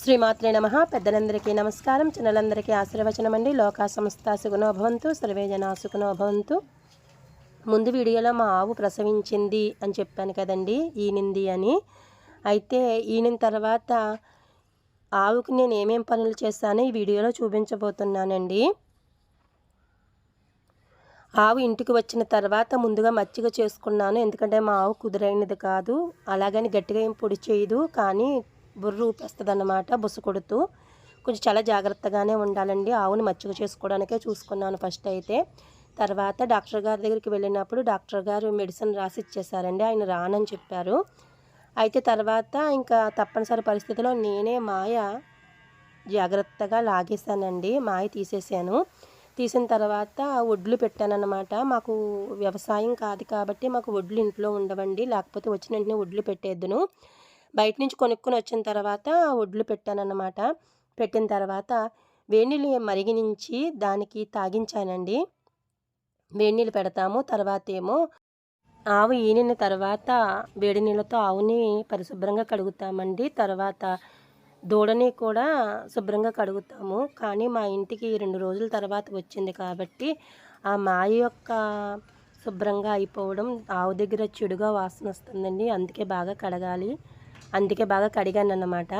శ్రీమాత్రే నమ. పెద్దలందరికీ నమస్కారం. చిన్నలందరికీ ఆశీర్వచనం అండి లోకా సంస్థ సుగుణోభవంతు సర్వే జనా సుగుణోభవంతు ముందు వీడియోలో మా ఆవు ప్రసవించింది అని చెప్పాను కదండి ఈనింది అని. అయితే ఈనిన తర్వాత ఆవుకి నేను ఏమేం పనులు చేస్తానో ఈ వీడియోలో చూపించబోతున్నానండి. ఆవు ఇంటికి వచ్చిన తర్వాత ముందుగా మచ్చిగ చేసుకున్నాను. ఎందుకంటే మా ఆవు కుదురైనది కాదు. అలాగని గట్టిగా ఏం పొడి చేయదు. కానీ బుర్ర ఊపేస్తుంది అన్నమాట బుస కొడుతూ. కొంచెం చాలా జాగ్రత్తగానే ఉండాలండి. ఆవుని మచ్చిగ చేసుకోవడానికే చూసుకున్నాను ఫస్ట్ అయితే. తర్వాత డాక్టర్ గారి దగ్గరికి వెళ్ళినప్పుడు డాక్టర్ గారు మెడిసిన్ రాసి ఇచ్చేసారండి ఆయన రానని చెప్పారు. అయితే తర్వాత ఇంకా తప్పనిసరి పరిస్థితిలో నేనే మాయ జాగ్రత్తగా లాగేశానండి. మాయ తీసేసాను తీసిన తర్వాత ఒడ్లు పెట్టానన్నమాట. మాకు వ్యవసాయం కాదు కాబట్టి మాకు ఒడ్లు ఇంట్లో ఉండవండి. లేకపోతే వచ్చిన వెంటనే ఒడ్లు పెట్టేద్దును. బయట నుంచి కొనుక్కొని వచ్చిన తర్వాత ఒడ్లు పెట్టానన్నమాట. పెట్టిన తర్వాత వేడినీళ్ళు మరిగినించి దానికి తాగించానండి. వేడినీళ్ళు పెడతాము తర్వాత ఏమో ఆవు ఈనిన తర్వాత వేడి నీళ్ళతో ఆవుని పరిశుభ్రంగా కడుగుతామండి. తర్వాత దూడని కూడా శుభ్రంగా కడుగుతాము. కానీ మా ఇంటికి రెండు రోజుల తర్వాత వచ్చింది కాబట్టి ఆ మాయ యొక్క శుభ్రంగా అయిపోవడం ఆవు దగ్గర చెడుగా వాసన వస్తుందండి. అందుకే బాగా కడగాలి. అందుకే బాగా కడిగాను అన్నమాట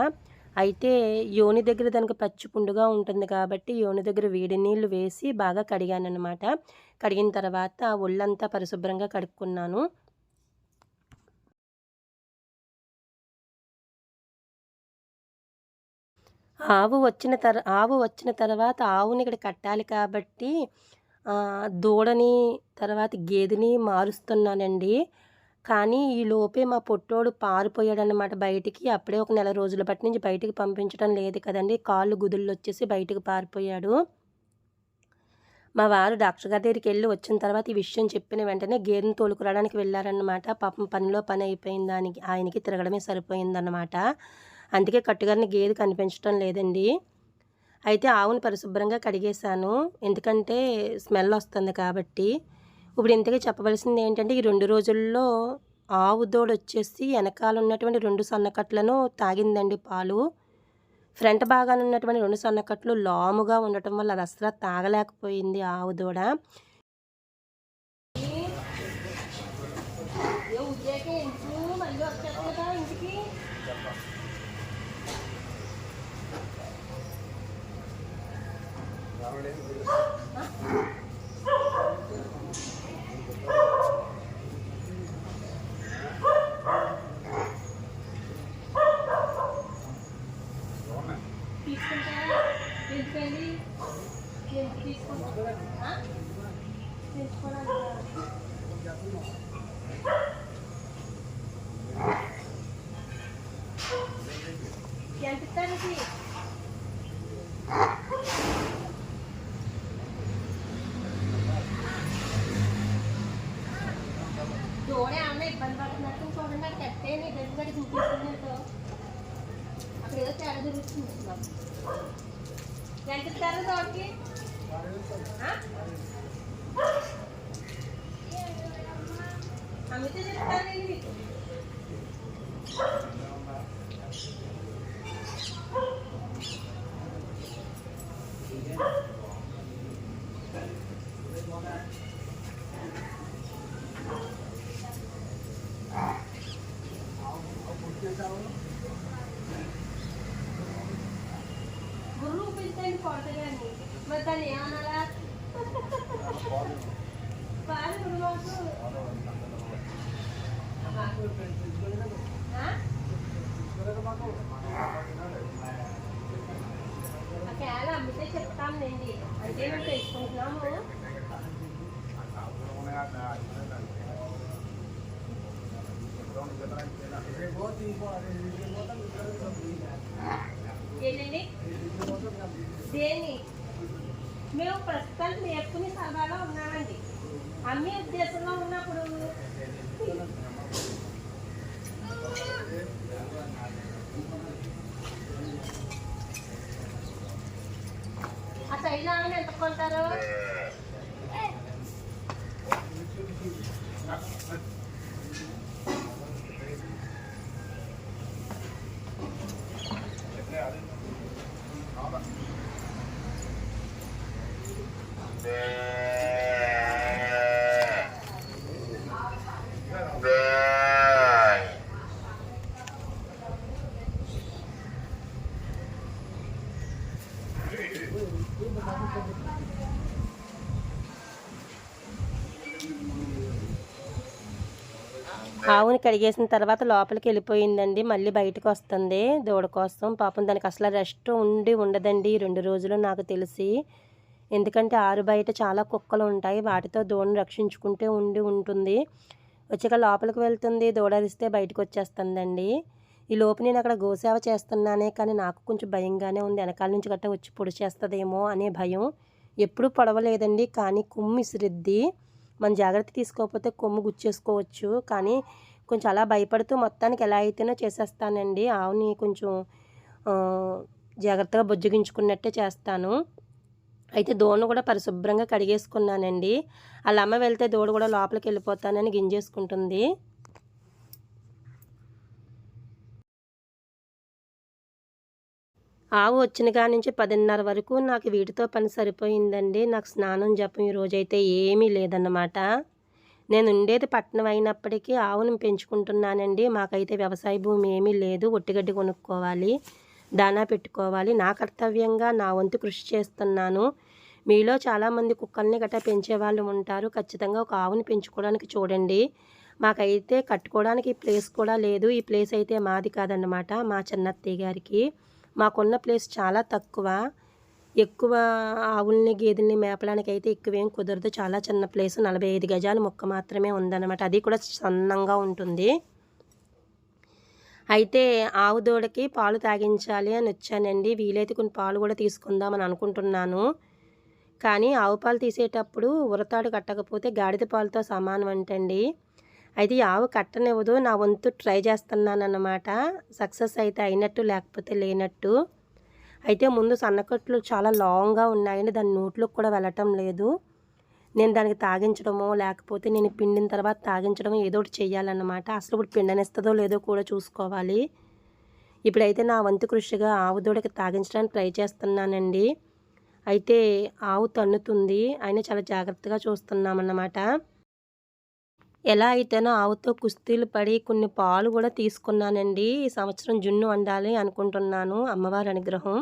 అయితే యోని దగ్గర దానికి పచ్చి పుండుగా ఉంటుంది కాబట్టి యోని దగ్గర వేడి నీళ్ళు వేసి బాగా కడిగాను అనమాట కడిగిన తర్వాత ఒళ్ళంతా పరిశుభ్రంగా కడుక్కున్నాను. ఆవు వచ్చిన తర్ ఆవు వచ్చిన తర్వాత ఆవుని ఇక్కడ కట్టాలి కాబట్టి దూడని తర్వాత గేదెని మారుస్తున్నానండి. కానీ ఈ లోపే మా పొట్టోడు పారిపోయాడనమాట బయటికి. అప్పుడే ఒక నెల రోజుల బట్టి నుంచి బయటికి పంపించడం లేదు కదండి. కాళ్ళు గుదుళ్ళు వచ్చేసి బయటికి పారిపోయాడు. మా వారు డాక్టర్ గారి దగ్గరికి వెళ్ళి వచ్చిన తర్వాత ఈ విషయం చెప్పిన వెంటనే గేదెని తోలుకురావడానికి వెళ్ళారనమాట పాపం పనిలో పని అయిపోయింది దానికి ఆయనకి తిరగడమే సరిపోయిందన్నమాట. అందుకే కట్టుగారిని గేదె కనిపించడం లేదండి. అయితే ఆవుని పరిశుభ్రంగా కడిగేశాను. ఎందుకంటే స్మెల్ వస్తుంది కాబట్టి. ఇప్పుడు ఇంతకీ చెప్పవలసింది ఏంటంటే ఈ రెండు రోజుల్లో ఆవు దూడ వచ్చేసి వెనకాల ఉన్నటువంటి రెండు సన్నకట్లను తాగిందండి పాలు. ఫ్రంట్ భాగాన ఉన్నటువంటి రెండు సన్నకట్లు లాముగా ఉండటం వల్ల అది అసలు తాగలేకపోయింది ఆవు దూడ. తీసుకుంటారా ఎందుకండి ఎందుకు తీసుకుంటా తీసుకోవడానికి ఎంత ఇస్తానికి దూడ ఏమన్నా ఇబ్బంది పడుతున్నట్టు చూడండి అక్కడ కట్టే నీ దగ్గర చూపిస్తున్నట్టు అక్కడ ఏదో తేడా జరుగుతుంది ఎంత ఇస్తారు తోటకి అమ్మితే చెప్తానండి మీకు గుర్రు కొడతగాని మరి దాన్ని ఏమనాలా? పాలు గురువాకు కేళ అమ్మితే చెప్తాంలేండి. అంటే మేము తెలుసుకుంటున్నాము ఏంటండి? దేన్ని? మేము ప్రస్తుతానికి నేర్చుకునే సరదాలో ఉన్నామండి. అమ్మే ఉద్దేశంలో ఉన్నప్పుడు. ఆ సైజు ఆమె ఎంత కొంటారు? ఆవుని కడిగేసిన తర్వాత లోపలికి వెళ్ళిపోయిందండి. మళ్ళీ బయటకు వస్తుంది దూడ కోసం. పాపం దానికి అసలు రెస్ట్ ఉండి ఉండదండి రెండు రోజులు నాకు తెలిసి. ఎందుకంటే ఆరు బయట చాలా కుక్కలు ఉంటాయి. వాటితో దూడను రక్షించుకుంటే ఉండి ఉంటుంది. వచ్చాక లోపలికి వెళ్తుంది. దూడరిస్తే బయటకు వచ్చేస్తుందండి. ఈ లోపు నేను అక్కడ గోసేవ చేస్తున్నానే కానీ నాకు కొంచెం భయంగానే ఉంది. వెనకాల నుంచి గట్ట వచ్చి పొడి చేస్తుందేమో అనే భయం. ఎప్పుడూ పొడవలేదండి. కానీ కుమ్మిసిరిద్ది. మనం జాగ్రత్త తీసుకోకపోతే కొమ్ము గుచ్చేసుకోవచ్చు. కానీ కొంచెం అలా భయపడుతూ మొత్తానికి ఎలా అయితేనో చేసేస్తానండి. ఆవుని కొంచెం జాగ్రత్తగా బుజ్జగించుకున్నట్టే చేస్తాను. అయితే దోణ కూడా పరిశుభ్రంగా కడిగేసుకున్నానండి. అలా అమ్మ వెళ్తే దూడ కూడా లోపలికి వెళ్ళిపోతానని గింజేసుకుంటుంది. ఆవు వచ్చిన కాడి నుంచి పదిన్నర వరకు నాకు వీటితో పని సరిపోయిందండి. నాకు స్నానం జపం ఈ అయితే ఏమీ లేదన్నమాట. నేను ఉండేది పట్టణం అయినప్పటికీ ఆవును పెంచుకుంటున్నానండి. మాకైతే వ్యవసాయ భూమి ఏమీ లేదు. ఒట్టిగడ్డి కొనుక్కోవాలి దానా పెట్టుకోవాలి. నా కర్తవ్యంగా నా వంతు కృషి చేస్తున్నాను. మీలో చాలామంది కుక్కల్ని గట్రా పెంచే వాళ్ళు ఉంటారు. ఖచ్చితంగా ఒక ఆవుని పెంచుకోవడానికి చూడండి. మాకైతే కట్టుకోవడానికి ప్లేస్ కూడా లేదు. ఈ ప్లేస్ అయితే మాది కాదన్నమాట మా చిన్నత్తయ్య గారికి. మాకున్న ప్లేస్ చాలా తక్కువ. ఎక్కువ ఆవుల్ని గేదెల్ని మేపడానికి అయితే ఎక్కువేం కుదరదు. చాలా చిన్న ప్లేస్ నలభై ఐదు గజాల మొక్క మాత్రమే ఉందన్నమాట. అది కూడా సన్నంగా ఉంటుంది. అయితే ఆవు దూడకి పాలు తాగించాలి అని వచ్చానండి. వీలైతే కొన్ని పాలు కూడా తీసుకుందామని అనుకుంటున్నాను. కానీ ఆవు పాలు తీసేటప్పుడు ఉరతాడు కట్టకపోతే గాడిద పాలతో సమానం అంటండి. అయితే ఆవు కట్టనివ్వదు నా వంతు ట్రై చేస్తున్నాను అన్నమాట సక్సెస్ అయితే అయినట్టు లేకపోతే లేనట్టు. అయితే ముందు సన్నకట్లు చాలా లాంగ్గా ఉన్నాయండి దాని నోట్లోకి కూడా వెళ్ళటం లేదు. నేను దానికి తాగించడమో లేకపోతే నేను పిండిన తర్వాత తాగించడమో ఏదో ఒకటి చెయ్యాలన్నమాట. అసలు ఇప్పుడు పిండనిస్తుందో లేదో కూడా చూసుకోవాలి. ఇప్పుడైతే నా వంతు కృషిగా ఆవు దూడకి తాగించడానికి ట్రై చేస్తున్నానండి. అయితే ఆవు తన్నుతుంది అయినా చాలా జాగ్రత్తగా చూస్తున్నామన్నమాట. ఎలా అయితేనో ఆవుతో కుస్తీలు పడి కొన్ని పాలు కూడా తీసుకున్నానండి. ఈ సంవత్సరం జున్ను వండాలి అనుకుంటున్నాను. అమ్మవారి అనుగ్రహం.